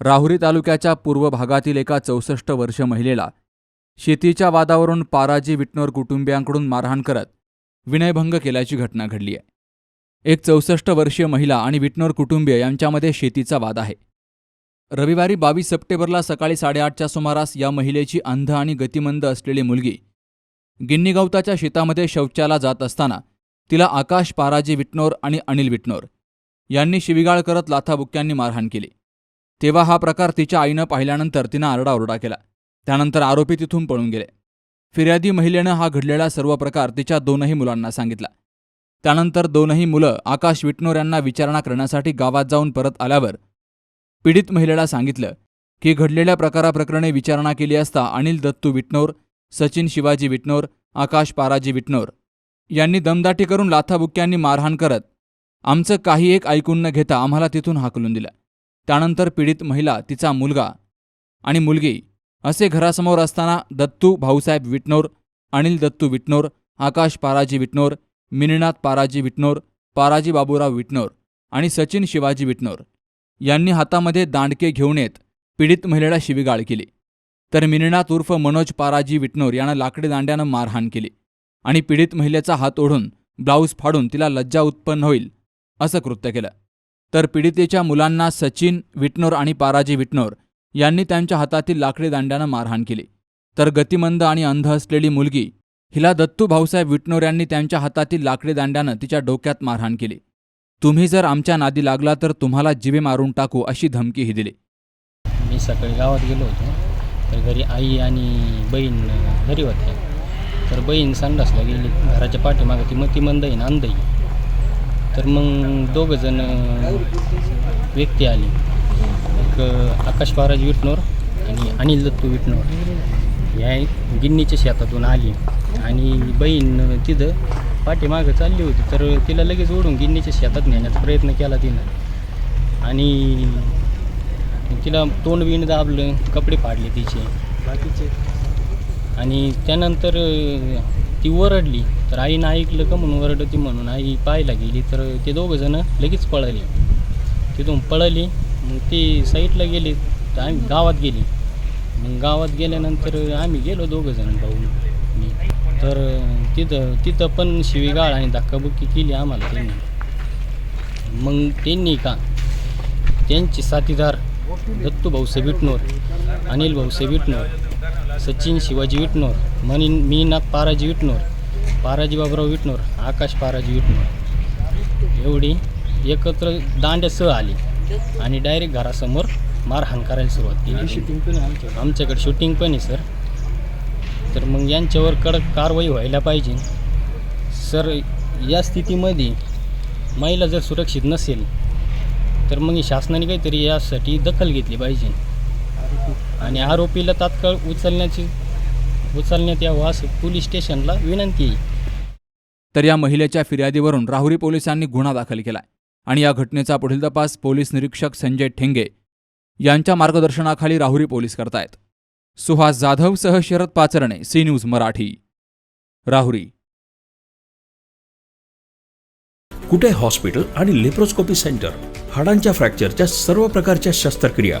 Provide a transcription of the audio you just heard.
राहुरी तालुक्याच्या पूर्व भागातील एका चौसष्ट वर्ष महिलेला शेतीच्या वादावरून पाराजी विटनोर कुटुंबियांकडून मारहाण करत विनयभंग केल्याची घटना घडली आहे. एक चौसष्ट वर्षीय महिला आणि विटनोर कुटुंबीय यांच्यामध्ये शेतीचा वाद आहे. रविवारी बावीस सप्टेंबरला सकाळी साडेआठच्या सुमारास या महिलेची अंध आणि गतिमंद असलेली मुलगी गिन्नी गवताच्या शेतामध्ये शौचाला जात असताना तिला आकाश पाराजी विटनोर आणि अनिल विटनोर यांनी शिविगाळ करत लाथाबुक्क्यांनी मारहाण केली. तेव्हा हा प्रकार तिच्या आईनं पाहिल्यानंतर तिनं आरडाओरडा केला. त्यानंतर आरोपी तिथून पळून गेले. फिर्यादी महिलेनं हा घडलेला सर्व प्रकार तिच्या दोनही मुलांना सांगितला. त्यानंतर दोनही मुलं आकाश विटनोर यांना विचारणा करण्यासाठी गावात जाऊन परत आल्यावर पीडित महिलेला सांगितलं की घडलेल्या प्रकाराप्रकरणी विचारणा केली असता अनिल दत्तू विटनोर सचिन शिवाजी विटनोर आकाश पाराजी विटनोर यांनी दमदाटी करून लाथाबुक्क्यांनी मारहाण करत आमचं काही एक ऐकून न घेता आम्हाला तिथून हाकलून दिलं. त्यानंतर पीडित महिला तिचा मुलगा आणि मुलगी असे घरासमोर असताना दत्तू भाऊसाहेब विटनोर अनिल दत्तू विटनोर आकाश पाराजी विटनोर मिनिनाथ पाराजी विटनोर पाराजी बाबूराव विटनोर आणि सचिन शिवाजी विटनोर यांनी हातामध्ये दांडके घेऊन येत पीडित महिलेला शिवीगाळ केली. तर मिनिनाथ उर्फ मनोज पाराजी विटनोर यांना लाकडी दांड्यानं मारहाण केली आणि पीडित महिलेचा हात ओढून ब्लाऊज फाडून तिला लज्जा उत्पन्न होईल असं कृत्य केलं. तर पीडितेच्या मुलांना सचिन विटनोर आणि पाराजी विटनोर यांनी त्यांच्या हातातील लाकडी दांड्यानं मारहाण केली. तर गतिमंद आणि अंध असलेली मुलगी हिला दत्तू भाऊसाहेब विटनोर यांनी त्यांच्या हातातील लाकडी दांड्यानं तिच्या डोक्यात मारहाण केली. तुम्ही जर आमच्या नादी लागला तर तुम्हाला जिवे मारून टाकू अशी धमकीही दिली. मी सकाळी गावात गेलो होतो. तर घरी आई आणि बहीण घरी होत्या. तर बहीण संडासला गेली. घराच्या पाठीमागं ती मती मंदईन अंधई तर मग दोघंजण व्यक्ती आली. एक आकाश महाराज विटणोर आणि अनिल दत्तू विटणोर या गिन्नीच्या शेतातून आली. आणि बहीण तिथं पाठीमागं चालली होती. तर तिला लगेच ओढून गिन्नीच्या शेतात नेण्याचा प्रयत्न केला तिनं. आणि तिला तोंड बिंड दाबलं कपडे फाडले तिचे. बाकीचे आणि त्यानंतर ती ओरडली तर आईनं ऐकलं का म्हणून ओरडती म्हणून आई पाहायला गेली. तर ते दोघंजणं लगेच पळाली. तिथून पळाली. मग ती साईडला गेली. तर आम्ही गावात गेली. मग गावात गेल्यानंतर आम्ही गेलो दोघंजण भाऊ मी तर तिथं तिथं पण शिवीगाळ आणि धक्काबुक्की केली आम्हाला त्यांनी. मग त्यांनी का? त्यांचे साथीदार दत्तू भाऊ सेबिटनोर अनिल भाऊ सेबिटनोर सचिन शिवाजी विटनोर मनी मीनाथ पाराजी विटनोर पाराजी बाबराव विटनोर आकाश पाराजी विटनोर एवढी एकत्र दांड्यासह आली आणि डायरेक्ट घरासमोर मारहाण करायला सुरुवात केली. शूटिंग पण आमच्याकडे. शूटिंग पण आहे सर तर मग यांच्यावर कडक कारवाई व्हायला पाहिजे. सर या स्थितीमध्ये महिला जर सुरक्षित नसेल तर मग शासनाने काहीतरी यासाठी दखल घेतली पाहिजे. आणि आरोपीला तात्काळ उचलण्याची उचलण्यात यावं असं पोलीस स्टेशनला विनंती आहे. तर या महिलेच्या फिर्यादीवरून राहुरी पोलिसांनी गुन्हा दाखल केलाय. आणि या घटनेचा पुढील तपास पोलीस निरीक्षक संजय ठेंगे यांच्या मार्गदर्शनाखाली राहुरी पोलीस करतायत. Suhas जाधवसह Sharad Pacharne C news Marathi. Rahuri. Kute hospital आणि लेप्रोस्कोपी सेंटर? हाडांच्या फ्रॅक्चरच्या सर्व प्रकारच्या शस्त्रक्रिया.